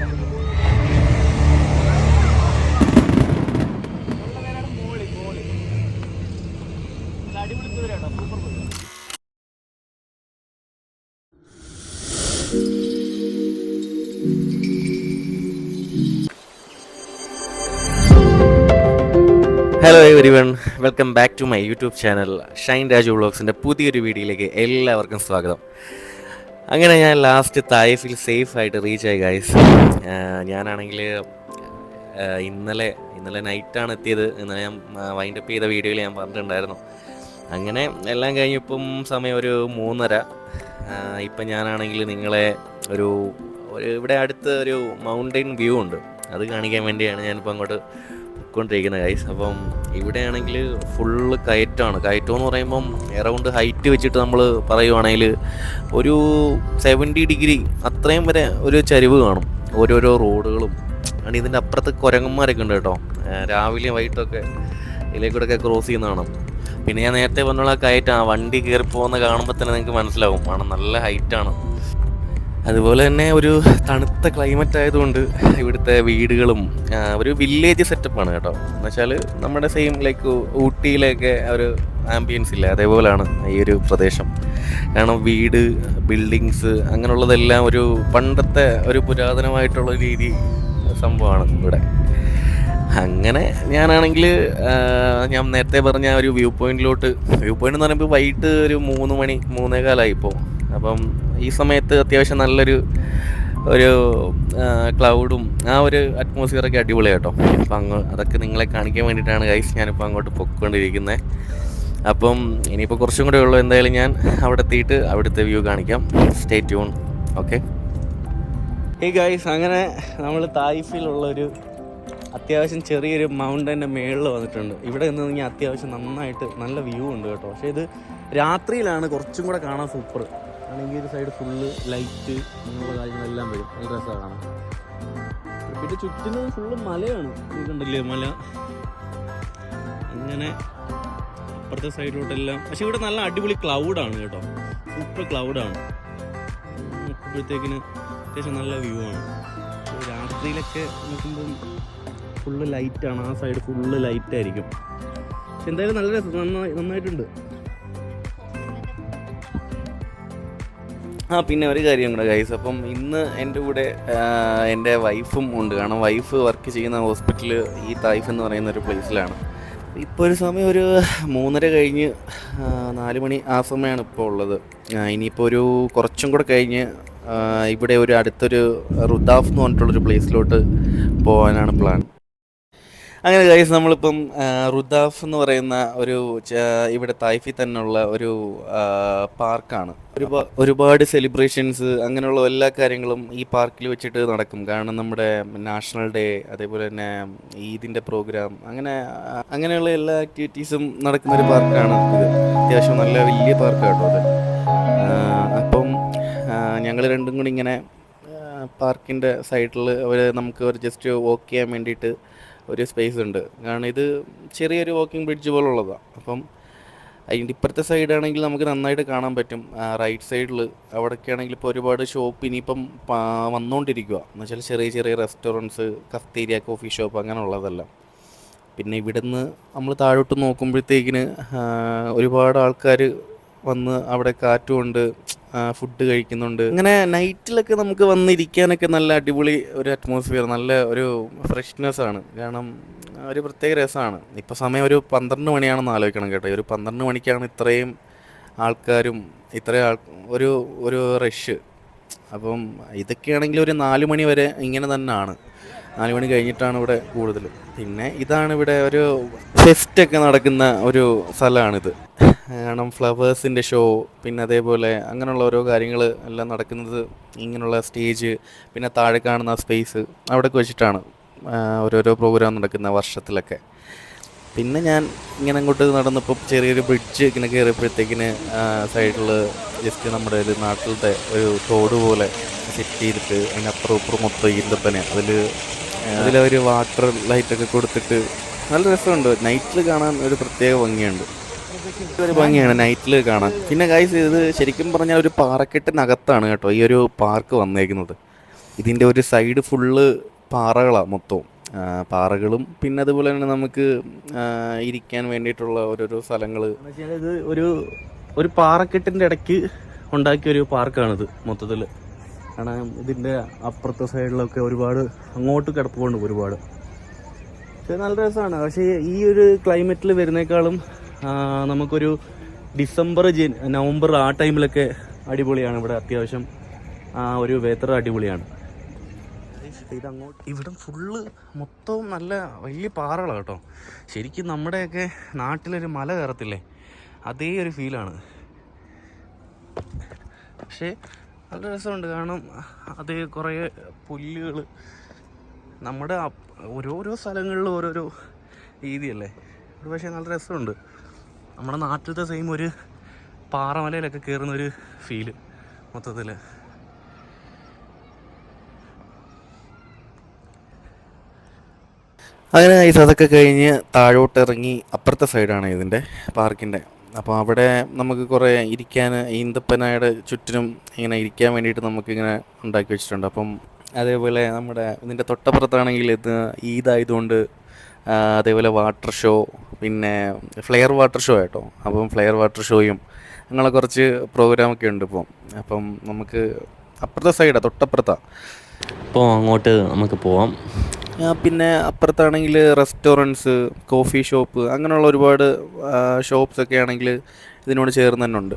Super hello everyone welcome back to my YouTube channel Shine Raju വ്ളോഗ്സിന്റെ പുതിയൊരു വീഡിയോയിലേക്ക് എല്ലാവർക്കും സ്വാഗതം. അങ്ങനെ ഞാൻ ലാസ്റ്റ് തായഫിൽ സേഫ് ആയിട്ട് റീച്ച് ആയി ഗൈസ് ഞാനാണെങ്കിൽ ഇന്നലെ ഇന്നലെ നൈറ്റാണ് എത്തിയത്. ഇന്നലെ ഞാൻ വൈൻഡ് അപ്പ് ചെയ്ത വീഡിയോയിൽ ഞാൻ പറഞ്ഞിട്ടുണ്ടായിരുന്നു. അങ്ങനെ എല്ലാം കഴിഞ്ഞപ്പം സമയം ഒരു മൂന്നര. ഇപ്പം ഞാനാണെങ്കിൽ നിങ്ങളെ ഒരു ഒരു ഇവിടെ അടുത്ത് ഒരു മൗണ്ടൈൻ വ്യൂ ഉണ്ട്. അത് കാണിക്കാൻ വേണ്ടിയാണ് ഞാനിപ്പോൾ അങ്ങോട്ട് പൊയ്ക്കൊണ്ടിരിക്കുന്നത് ഗൈസ് അപ്പം ഇവിടെയാണെങ്കിൽ ഫുള്ള് കയറ്റമാണ് കയറ്റം എന്ന് പറയുമ്പം എറൗണ്ട് ഹൈറ്റ് വെച്ചിട്ട് നമ്മൾ പറയുവാണെങ്കിൽ ഒരു സെവന്റി ഡിഗ്രി അത്രയും വരെ ഒരു ചരിവ് കാണും. ഓരോരോ റോഡുകളും. ആണ് ഇതിന്റെ അപ്പുറത്ത് കുരങ്ങന്മാരൊക്കെ ഉണ്ട് കേട്ടോ. രാവിലെയും വൈകിട്ടൊക്കെ ഇതിലേക്കൂടെയൊക്കെ ക്രോസ് ചെയ്യുന്ന കാണാം. പിന്നെ ഞാൻ നേരത്തെ പറഞ്ഞുള്ള കയറ്റം ആ വണ്ടി കയറി പോകുന്ന കാണുമ്പോൾ തന്നെ നിങ്ങൾക്ക് മനസ്സിലാവും. ആണ് നല്ല ഹൈറ്റാണ് അതുപോലെ തന്നെ ഒരു തണുത്ത ക്ലൈമറ്റ് ആയതുകൊണ്ട് ഇവിടുത്തെ വീടുകളും ഒരു വില്ലേജ് സെറ്റപ്പാണ് കേട്ടോ. എന്നുവെച്ചാൽ നമ്മുടെ സെയിം ലൈക്ക് ഊട്ടിയിലൊക്കെ ഒരു ആംബിയൻസ് ഇല്ല? അതേപോലെയാണ് ഈ ഒരു പ്രദേശം. കാരണം വീട് ബിൽഡിങ്സ് അങ്ങനെയുള്ളതെല്ലാം ഒരു പണ്ടത്തെ ഒരു പുരാതനമായിട്ടുള്ള രീതി സംഭവമാണ് ഇവിടെ. അങ്ങനെ ഞാനാണെങ്കിൽ ഞാൻ നേരത്തെ പറഞ്ഞ ഒരു വ്യൂ പോയിന്റിലോട്ട് വ്യൂ പോയിന്റ് എന്ന് പറയുമ്പോൾ വൈകിട്ട് ഒരു മൂന്ന് മണി മൂന്നേകാലായി ഇപ്പോൾ അപ്പം ഈ സമയത്ത് അത്യാവശ്യം നല്ലൊരു ഒരു ക്ലൗഡും ആ ഒരു അറ്റ്മോസ്ഫിയറൊക്കെ അടിപൊളിയാട്ടോ അപ്പം അങ്ങ് അതൊക്കെ നിങ്ങളെ കാണിക്കാൻ വേണ്ടിയിട്ടാണ് ഗൈസ് ഞാനിപ്പോൾ അങ്ങോട്ട് പൊക്കൊണ്ടിരിക്കുന്നത് അപ്പം ഇനിയിപ്പോൾ കുറച്ചും കൂടെ ഉള്ളൂ എന്തായാലും ഞാൻ അവിടെ എത്തിയിട്ട് അവിടുത്തെ വ്യൂ കാണിക്കാം. സ്റ്റേ ട്യൂൺ ഓക്കെ ഈ ഗൈസ് അങ്ങനെ നമ്മൾ തായിഫിലുള്ളൊരു അത്യാവശ്യം ചെറിയൊരു മൗണ്ടന്റെ മേളിൽ വന്നിട്ടുണ്ട്. ഇവിടെ നിന്ന് കഴിഞ്ഞാൽ അത്യാവശ്യം നന്നായിട്ട് നല്ല വ്യൂ ഉണ്ട് കേട്ടോ. പക്ഷേ ഇത് രാത്രിയിലാണ് കുറച്ചും കൂടെ കാണാൻ സൂപ്പർ ആണെങ്കിൽ ഒരു സൈഡ് ഫുള്ള് ലൈറ്റ് അങ്ങനെയുള്ള കാര്യങ്ങളെല്ലാം വരും. നല്ല രസമാണ് കാണാൻ. പിന്നെ ചുറ്റിനും ഫുള്ള് മലയാണ്. ഇതുണ്ടല്ലേ മല. അങ്ങനെ അപ്പുറത്തെ സൈഡിലോട്ടെല്ലാം പക്ഷെ ഇവിടെ നല്ല അടിപൊളി ക്ലൗഡാണ് കേട്ടോ. സൂപ്പർ ക്ലൗഡാണ് നോക്കുമ്പോഴത്തേക്കിന് അത്യാവശ്യം നല്ല വ്യൂ ആണ്. രാത്രിയിലൊക്കെ നോക്കുമ്പം ഫുള്ള് ലൈറ്റാണ് ആ സൈഡ് ഫുള്ള് ലൈറ്റായിരിക്കും പക്ഷെ എന്തായാലും നല്ല രസം. നന്നായി നന്നായിട്ടുണ്ട്. ആ പിന്നെ ഒരു കാര്യം കൂടെ ഗൈസ് അപ്പം ഇന്ന് എന്റെ കൂടെ എന്റെ വൈഫും ഉണ്ട്. കാരണം വൈഫ് വർക്ക് ചെയ്യുന്ന ഹോസ്പിറ്റൽ ഈ തായ്ഫ് എന്ന് പറയുന്ന ഒരു പ്ലേസിലാണ് ഇപ്പോൾ ഒരു സമയം ഒരു മൂന്നര കഴിഞ്ഞ് നാല് മണി ആ സമയമാണ് ഇപ്പോൾ ഉള്ളത്. ഇനിയിപ്പോൾ ഒരു കുറച്ചും കൂടെ കഴിഞ്ഞ് ഇവിടെ ഒരു അടുത്തൊരു റുദാഫ് എന്ന് പറഞ്ഞിട്ടുള്ളൊരു പ്ലേസിലോട്ട് പോകാനാണ് പ്ലാൻ അങ്ങനെ ഗൈസ് നമ്മളിപ്പം റുദാഫ് എന്ന് പറയുന്ന ഒരു ഇവിടെ തായ്ഫിൽ തന്നെയുള്ള ഒരു പാർക്കാണ്. ഒരുപാട് ഒരുപാട് സെലിബ്രേഷൻസ് അങ്ങനെയുള്ള എല്ലാ കാര്യങ്ങളും ഈ പാർക്കിൽ വെച്ചിട്ട് നടക്കും. കാരണം നമ്മുടെ നാഷണൽ ഡേ അതേപോലെ തന്നെ ഈദിന്റെ പ്രോഗ്രാം അങ്ങനെ അങ്ങനെയുള്ള എല്ലാ ആക്ടിവിറ്റീസും നടക്കുന്ന ഒരു പാർക്കാണ് ഇത്. അത്യാവശ്യം നല്ല വലിയ പാർക്കാണ് അത്. അപ്പം ഞങ്ങൾ രണ്ടും കൂടി ഇങ്ങനെ പാർക്കിന്റെ സൈഡിൽ അവർ നമുക്ക് ഒരു ജസ്റ്റ് വോക്ക് ചെയ്യാൻ വേണ്ടിയിട്ട് ഒരു സ്പേസ് ഉണ്ട്. കാരണം ഇത് ചെറിയൊരു വാക്കിംഗ് ബ്രിഡ്ജ് പോലുള്ളതാണ് അപ്പം അതിന്റെ ഇപ്പുറത്തെ സൈഡാണെങ്കിൽ നമുക്ക് നന്നായിട്ട് കാണാൻ പറ്റും. റൈറ്റ് സൈഡിൽ അവിടെയൊക്കെ ആണെങ്കിൽ ഇപ്പോൾ ഒരുപാട് ഷോപ്പ് ഇനിയിപ്പം വന്നുകൊണ്ടിരിക്കുക എന്ന് വെച്ചാൽ ചെറിയ ചെറിയ റെസ്റ്റോറന്റ്സ് കഫ്തീരിയ കോഫി ഷോപ്പ് അങ്ങനെയുള്ളതെല്ലാം പിന്നെ ഇവിടുന്ന് നമ്മൾ താഴോട്ട് നോക്കുമ്പോഴത്തേക്കിന് ഒരുപാട് ആൾക്കാർ വന്ന് അവിടെ കാറ്റുകൊണ്ട് ഫുഡ് കഴിക്കുന്നുണ്ട്. അങ്ങനെ നൈറ്റിലൊക്കെ നമുക്ക് വന്നിരിക്കാനൊക്കെ നല്ല അടിപൊളി ഒരു അറ്റ്മോസ്ഫിയർ നല്ല ഒരു ഫ്രഷ്നെസ് ആണ്. കാരണം ഒരു പ്രത്യേക രസമാണ്. ഇപ്പോൾ സമയം ഒരു പന്ത്രണ്ട് മണിയാണെന്ന് ആലോചിക്കണം കേട്ടോ. ഒരു പന്ത്രണ്ട് മണിക്കാണ് ഇത്രയും ആൾക്കാരും ഇത്രയും ആൾ ഒരു ഒരു റഷ് അപ്പം ഇതൊക്കെയാണെങ്കിൽ ഒരു നാല് മണി വരെ ഇങ്ങനെ തന്നെയാണ്. നാല് മണി കഴിഞ്ഞിട്ടാണ് ഇവിടെ കൂടുതൽ. പിന്നെ ഇതാണ് ഇവിടെ ഒരു ഫെസ്റ്റ് ഒക്കെ നടക്കുന്ന ഒരു സ്ഥലമാണിത്. കാരണം ഫ്ലവേഴ്സിന്റെ ഷോ പിന്നെ അതേപോലെ അങ്ങനെയുള്ള ഓരോ കാര്യങ്ങൾ എല്ലാം നടക്കുന്നത് ഇങ്ങനെയുള്ള സ്റ്റേജ് പിന്നെ താഴെ കാണുന്ന സ്പേസ് അവിടെയൊക്കെ വെച്ചിട്ടാണ് ഓരോരോ പ്രോഗ്രാം നടക്കുന്ന വർഷത്തിലൊക്കെ. പിന്നെ ഞാൻ ഇങ്ങനെ അങ്ങോട്ട് നടന്നപ്പോൾ ചെറിയൊരു ബ്രിഡ്ജ് ഇങ്ങനെ കയറിയപ്പോഴത്തേക്കിന് സൈഡിൽ ജസ്റ്റ് നമ്മുടെ ഒരു നാട്ടിലത്തെ ഒരു തോട് പോലെ സെറ്റ് ചെയ്തിട്ട് അതിനപ്പുറം ഇപ്പുറം മൊത്തം ഇരുന്നപ്പനെ അതിൽ അതിലൊരു വാട്ടർ ലൈറ്റൊക്കെ കൊടുത്തിട്ട് നല്ല രസമുണ്ട്. നൈറ്റിൽ കാണാൻ ഒരു പ്രത്യേക ഭംഗിയുണ്ട്. ഒരു ഭംഗിയാണ് നൈറ്റിൽ കാണാൻ. പിന്നെ ഗൈസ് ഇത് ശരിക്കും പറഞ്ഞാൽ ഒരു പാറക്കെട്ടിനകത്താണ് കേട്ടോ ഈ ഒരു പാർക്ക് വന്നേക്കുന്നത്. ഇതിന്റെ ഒരു സൈഡ് ഫുള്ള് പാറകളാണ് മൊത്തവും. പാറകളും പിന്നെ അതുപോലെ തന്നെ നമുക്ക് ഇരിക്കാൻ വേണ്ടിയിട്ടുള്ള ഓരോരോ സ്ഥലങ്ങൾ ഇത് ഒരു ഒരു പാറക്കെട്ടിന്റെ ഇടയ്ക്ക് ഉണ്ടാക്കിയ ഒരു പാർക്കാണിത് മൊത്തത്തിൽ കാരണം ഇതിന്റെ അപ്പുറത്തെ സൈഡിലൊക്കെ ഒരുപാട് അങ്ങോട്ട് കിടപ്പുണ്ട് ഒരുപാട്. പക്ഷേ നല്ല രസമാണ് പക്ഷേ ഈ ഒരു ക്ലൈമറ്റിൽ വരുന്നേക്കാളും നമുക്കൊരു ഡിസംബർ ജൻ നവംബർ ആ ടൈമിലൊക്കെ അടിപൊളിയാണ്. ഇവിടെ അത്യാവശ്യം ആ ഒരു വേത്ര അടിപൊളിയാണ്. ഇതങ്ങോട്ട് ഇവിടെ ഫുള്ള് മൊത്തവും നല്ല വലിയ പാറകളാണ് കേട്ടോ. ശരിക്കും നമ്മുടെയൊക്കെ നാട്ടിലൊരു മല കയറത്തില്ലേ? അതേ ഒരു ഫീലാണ് പക്ഷേ നല്ല രസമുണ്ട്. കാരണം അത് കുറേ പുല്ലുകൾ നമ്മുടെ ഓരോരോ സ്ഥലങ്ങളിലും ഓരോരോ രീതിയല്ലേ? ഒരു പക്ഷേ നല്ല രസമുണ്ട്. നമ്മുടെ നാട്ടിലത്തെ സെയിം ഒരു പാറമലയിലൊക്കെ കയറുന്ന ഒരു ഫീൽ മൊത്തത്തിൽ അങ്ങനെ ഈ അതൊക്കെ കഴിഞ്ഞ് താഴോട്ട് ഇറങ്ങി അപ്പുറത്തെ സൈഡാണ് ഇതിന്റെ പാർക്കിന്റെ അപ്പോൾ അവിടെ നമുക്ക് കുറേ ഇരിക്കാൻ ഈന്തപ്പനയുടെ ചുറ്റിനും ഇങ്ങനെ ഇരിക്കാൻ വേണ്ടിയിട്ട് നമുക്കിങ്ങനെ ഉണ്ടാക്കി വെച്ചിട്ടുണ്ട്. അപ്പം അതേപോലെ നമ്മുടെ ഇതിന്റെ തൊട്ടപ്പുറത്താണെങ്കിൽ ഇത് ഈദായതുകൊണ്ട് അതേപോലെ വാട്ടർ ഷോ പിന്നെ ഫ്ലെയർ വാട്ടർ ഷോ ആയിട്ടോ അപ്പം ഫ്ലെയർ വാട്ടർ ഷോയും അങ്ങനെ കുറച്ച് പ്രോഗ്രാമൊക്കെ ഉണ്ട് ഇപ്പം. അപ്പം നമുക്ക് അപ്പുറത്തെ സൈഡാണ് തൊട്ടപ്പുറത്താണ് അപ്പോൾ അങ്ങോട്ട് നമുക്ക് പോവാം. പിന്നെ അപ്പുറത്താണെങ്കിൽ റെസ്റ്റോറന്റ്സ് കോഫി ഷോപ്പ് അങ്ങനെയുള്ള ഒരുപാട് ഷോപ്സ് ഒക്കെ ആണെങ്കിൽ ഇതിനോട് ചേർന്ന് തന്നെ ഉണ്ട്.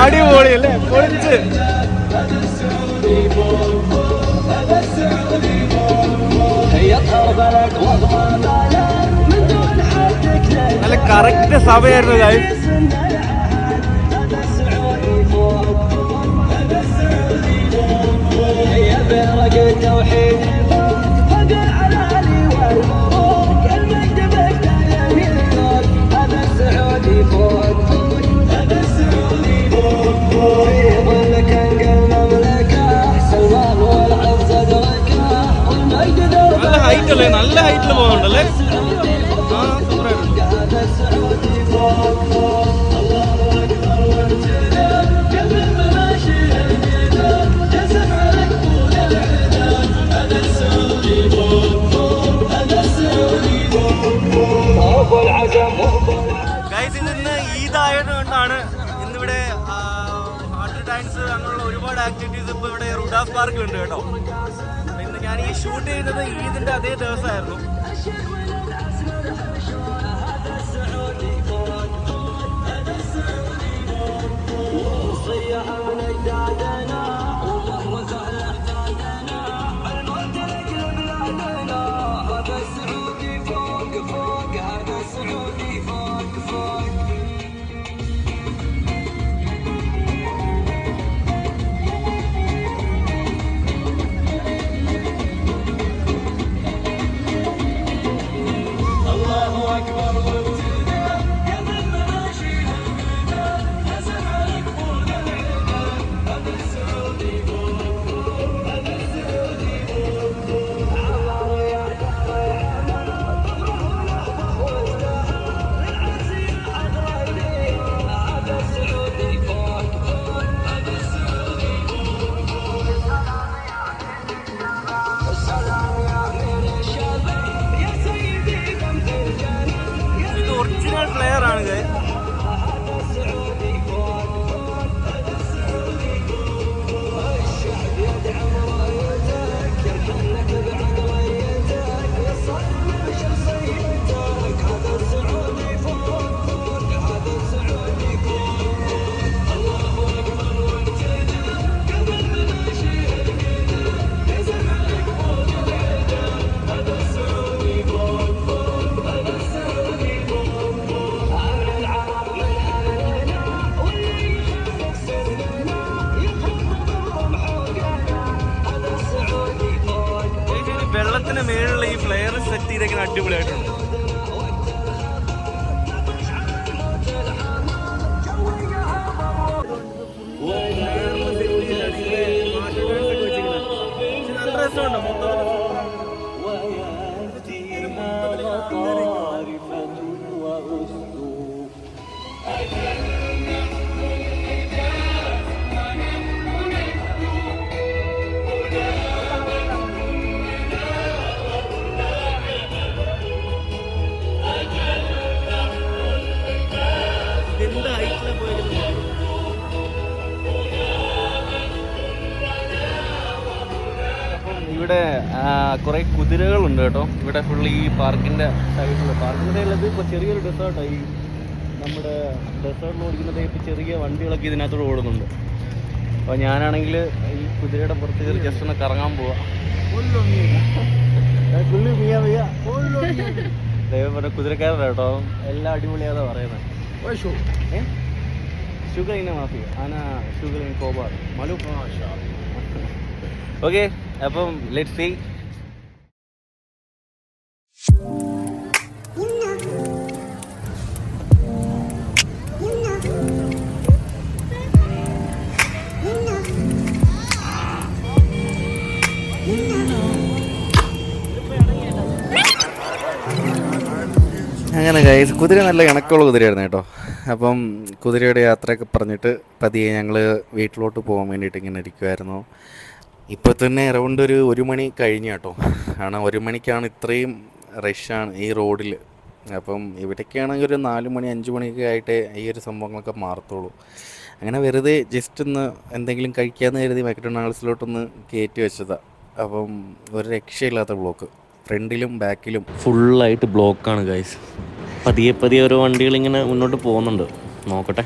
അടിപൊളി അല്ലേ പൊളിച്ച്. നല്ല കറക്റ്റ് സമയമായിരുന്നു കാര്യം പാർക്കിലുണ്ട് കേട്ടോ. ഇന്ന് ഞാൻ ഈ ഷൂട്ട് ചെയ്യുന്നത് ഈദിന്റെ അതേ ദിവസമായിരുന്നു. ഇത് ചെയ്തേക്കുന്നത് അടിപൊളിയായിട്ടുണ്ട്. കുറെ കുതിരകളുണ്ട് കേട്ടോ. ഇവിടെ ഫുൾ ഈ പാർക്കിന്റെ സൈഡിൽ പാർക്കിന്റെ ഉള്ളത് ഇപ്പോൾ ചെറിയൊരു ഡെസേർട്ടാണ് ഈ നമ്മുടെ ഡെസേർട്ടിൽ ഓടിക്കുന്ന ടൈപ്പ് ചെറിയ വണ്ടികളൊക്കെ ഇതിനകത്തോട് ഓടുന്നുണ്ട്. അപ്പോൾ ഞാനാണെങ്കിൽ ഈ കുതിരയുടെ പുറത്ത് കയറി ജസ്റ്റ് ഒന്ന് കറങ്ങാൻ പോവാ. പുള്ളി മിയാ മിയാ. ദൈവം പറഞ്ഞ കുതിരക്കാരൻ കേട്ടോ. എല്ലാം അടിപൊളിയാതാ പറയുന്നത് ഷുഗർ ഇന മാഫി ആന ഷുഗർ ഇൻ കോബാർ മലു ഓക്കെ അപ്പം ലെറ്റ് സീ അങ്ങനെ ഗൈസ് കുതിര നല്ല ഇണക്കമുള്ള കുതിരയായിരുന്നു കേട്ടോ. അപ്പം കുതിരയുടെ യാത്രയൊക്കെ പറഞ്ഞിട്ട് പതിയെ ഞങ്ങൾ വീട്ടിലോട്ട് പോകാൻ വേണ്ടിയിട്ട് ഇങ്ങനെ ഇരിക്കുമായിരുന്നു ഇപ്പോൾ തന്നെ അറൗണ്ട് ഒരു ഒരു മണി കഴിഞ്ഞു കേട്ടോ. കാരണം ഒരു മണിക്കാണ് ഇത്രയും റഷാണ് ഈ റോഡിൽ അപ്പം ഇവിടേക്കാണെങ്കിൽ ഒരു നാല് മണി അഞ്ച് മണിയൊക്കെ ആയിട്ട് ഈ ഒരു സംഭവങ്ങളൊക്കെ മാറത്തുള്ളൂ. അങ്ങനെ വെറുതെ ജസ്റ്റ് ഒന്ന് എന്തെങ്കിലും കഴിക്കാമെന്ന് കരുതി മക്ഡൊണാൾഡ്സിലോട്ടൊന്ന് കയറ്റി വെച്ചതാണ് അപ്പം ഒരു രക്ഷയില്ലാത്ത ബ്ലോക്ക്. ഫ്രണ്ടിലും ബാക്കിലും ഫുള്ളായിട്ട് ബ്ലോക്കാണ് ഗൈസ് പതിയെ പതിയെ ഓരോ വണ്ടികൾ ഇങ്ങനെ മുന്നോട്ട് പോകുന്നുണ്ട്. നോക്കട്ടെ.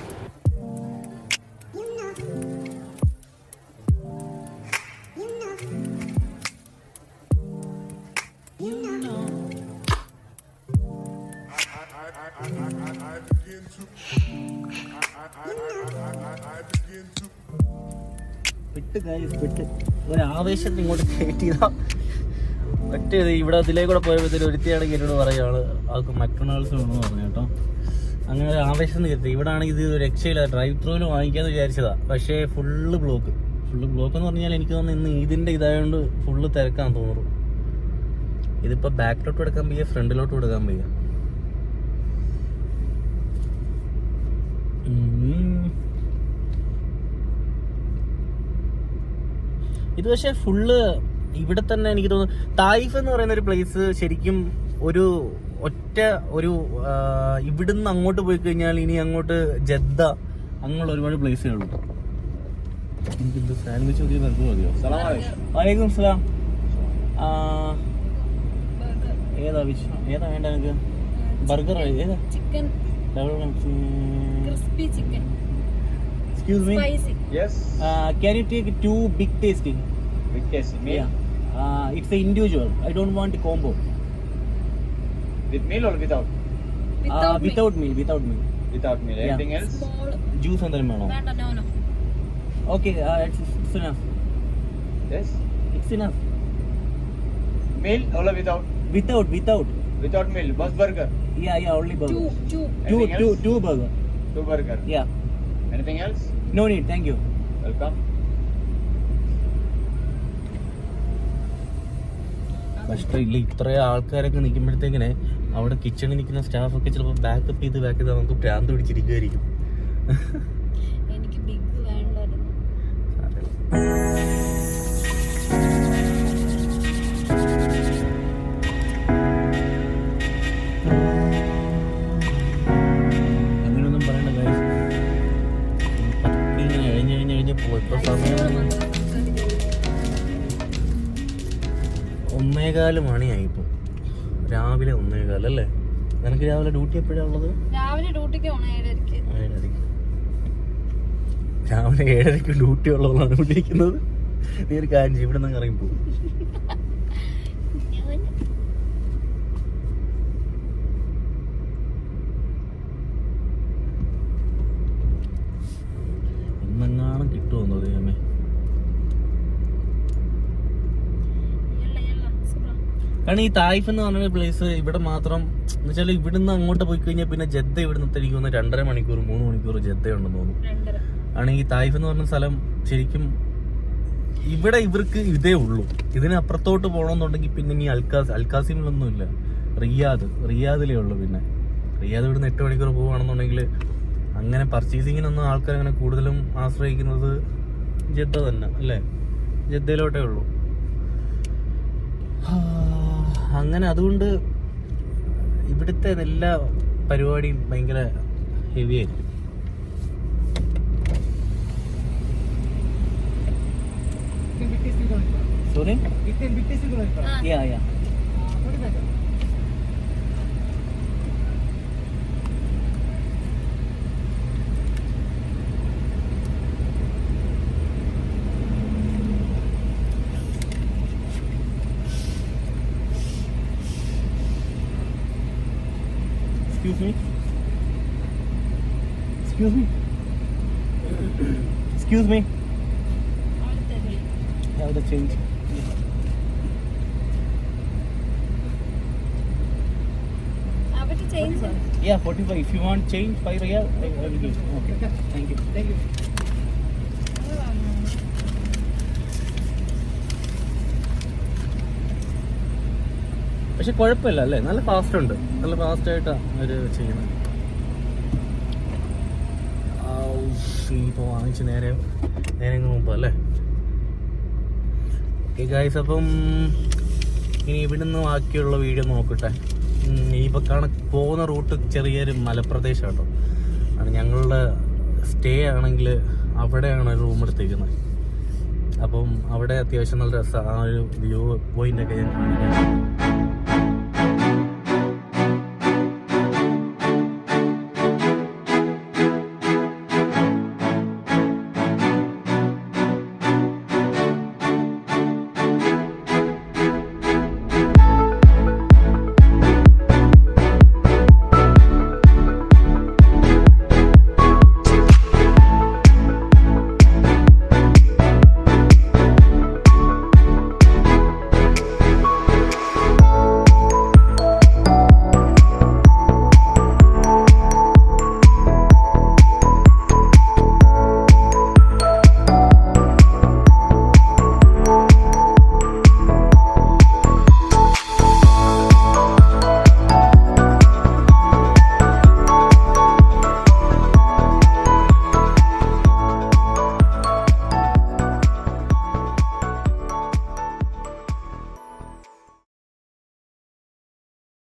വിട്ട് ഒരു ഇങ്ങോട്ട് കയറ്റിയതാ മറ്റേ ഇവിടെ അതിലേ കൂടെ പോയപ്പോഴത്തേലും ഒരുത്തിയാണെങ്കിൽ എന്നോട് പറയുകയാണ് അവർക്ക് മക്ഡൊണാൾഡ്സ് വേണമെന്ന് പറഞ്ഞു കേട്ടോ. അങ്ങനെ ഒരു ആവേശം കയറ്റി ഇവിടെ ആണെങ്കിൽ ഇത് രക്ഷയില്ല. ഡ്രൈവ് ത്രൂവിൽ വാങ്ങിക്കാന്ന് വിചാരിച്ചതാ. പക്ഷേ ഫുള്ള് ബ്ലോക്ക് ഫുള്ള് ബ്ലോക്ക് എന്ന് പറഞ്ഞാൽ എനിക്ക് തോന്നുന്നു ഇന്ന് ഇതിന്റെ ഇതായതുകൊണ്ട് ഫുള്ള് തിരക്കാൻ തോന്നുന്നു. ഇതിപ്പോൾ ബാക്കിലോട്ട് എടുക്കാൻ പയ്യ ഫ്രണ്ടിലോട്ട് കൊടുക്കാൻ വയ്യ. ഇത് പക്ഷേ ഫുള്ള് ഇവിടെ തന്നെ എനിക്ക് തോന്നുന്നു. തായിഫ് എന്ന് പറയുന്ന ഒരു പ്ലേസ് ശരിക്കും ഒരു ഒറ്റ ഒരു ഇവിടുന്ന് അങ്ങോട്ട് പോയി കഴിഞ്ഞാൽ ഇനി അങ്ങോട്ട് ജദ്ദ അങ്ങനെയുള്ള ഒരുപാട് പ്ലേസുകളുണ്ട് എനിക്കെന്ത് സാൻഡ്വിച്ച് മതിയോ? നിനക്ക് മതിയോ വലൈക്കും സലാം ആ, ഏതാ വിശ്വ ഏതാ വേണ്ട എനിക്ക് ബർഗർ ഏതാ? Chicken double crispy chicken. Excuse me Yes. Uh, can you take two big tasting? Big tasting. Meal? Yeah. Uh, it's an individual. I don't want a combo. With meal or without? Without, uh, meal. without meal. Without meal. Without meal. Anything yeah. else? Small. Juice under meal. no, no. Okay, uh, it's, it's enough. Yes. It's enough. Meal or without? Without, without. Without meal. Bus burger. Yeah, yeah, only burger. two burger. Two burger. Yeah. Anything else? No need, thank you. Welcome. ഇല്ല ഇത്രയും ആൾക്കാരൊക്കെ നിൽക്കുമ്പോഴത്തേക്കിനെ അവിടെ കിച്ചണിൽ നിൽക്കുന്ന സ്റ്റാഫൊക്കെ ചിലപ്പോൾ backup ചെയ്ത് back ചെയ്ത് നമുക്ക് പ്രാന്ത് പിടിച്ചിരിക്കുമായിരിക്കും എനിക്ക് ബിഗ് വേണ്ടായിരുന്നു നിനക്ക് രാവിലെ ഡ്യൂട്ടി എപ്പോഴാണ് ഉള്ളത്? രാവിലെ ഡ്യൂട്ടിക്ക് പോണ ഏഴരക്ക്. ഏഴരയ്ക്ക് രാവിലെ ഏഴരയ്ക്ക് ഡ്യൂട്ടി ഉള്ളതാണ് വിളിക്കുന്നത് നീ ഒരു കാര്യം ഇവിടെ നിന്ന് ഇറങ്ങി പോകും ഇന്നെങ്ങാനും കിട്ടുമെന്നോ ദൈവമേ കാരണം ഈ തായ്ഫ് എന്ന് പറഞ്ഞ പ്ലേസ് ഇവിടെ മാത്രം എന്ന് വെച്ചാൽ ഇവിടുന്ന് അങ്ങോട്ട് പോയി കഴിഞ്ഞാൽ പിന്നെ ജദ്ദ ഇവിടുന്ന് എനിക്ക് തോന്നുന്നു രണ്ടര മണിക്കൂർ മൂന്ന് മണിക്കൂർ ജദ്ദ ഉണ്ടെന്ന് തോന്നുന്നു ആണ് ഈ തായ്ഫ് എന്ന് പറഞ്ഞ സ്ഥലം ശരിക്കും ഇവിടെ ഇവർക്ക് ഇതേ ഉള്ളൂ. ഇതിനപ്പുറത്തോട്ട് പോകണമെന്നുണ്ടെങ്കിൽ പിന്നെ ഇനി അൽക്കാസ് അൽക്കാസിമിലൊന്നും ഇല്ല. റിയാദ് റിയാദിലേ ഉള്ളൂ പിന്നെ. റിയാദ് ഇവിടുന്ന് എട്ട് മണിക്കൂർ പോവുകയാണെന്നുണ്ടെങ്കിൽ അങ്ങനെ പർച്ചേസിങ്ങിനൊന്നും ആൾക്കാർ അങ്ങനെ കൂടുതലും ആശ്രയിക്കുന്നത് ജദ്ദ തന്നെ അല്ലേ? ജദ്ദയിലോട്ടേ ഉള്ളൂ. ആ, അങ്ങനെ അതുകൊണ്ട് ഇവിടുത്തെ എല്ലാ പരിപാടിയും ഭയങ്കര ഹെവി ആയിരിക്കും. Sorry yeah yeah Yeah, 45. If you want change, 5 real, I I will give. Okay. Thank you. Thank you. പക്ഷെ കുഴപ്പമില്ല അല്ലേ നല്ല ഫാസ്റ്റ് ഉണ്ട് നല്ല ഫാസ്റ്റ് ആയിട്ടാണ് അവർ ചെയ്യുന്നത് ഇപ്പോൾ വാങ്ങിച്ച് നേരെ നേരെ മുമ്പ് അല്ലേ ഓക്കെ ഗായ്സ് അപ്പം ഇനി ഇവിടുന്ന് ബാക്കിയുള്ള വീഡിയോ നോക്കട്ടെ ഉം, ഇപ്പൊ കാണ പോകുന്ന റൂട്ട് ചെറിയൊരു മലപ്രദേശം കേട്ടോ ആണ് ഞങ്ങളുടെ സ്റ്റേ ആണെങ്കിൽ അവിടെയാണ് റൂം എടുത്തിരിക്കുന്നത് അപ്പം അവിടെ അത്യാവശ്യം നല്ല രസം. ആ ഒരു വ്യൂ പോയിന്റൊക്കെ ഞാൻ കാണിക്കാം.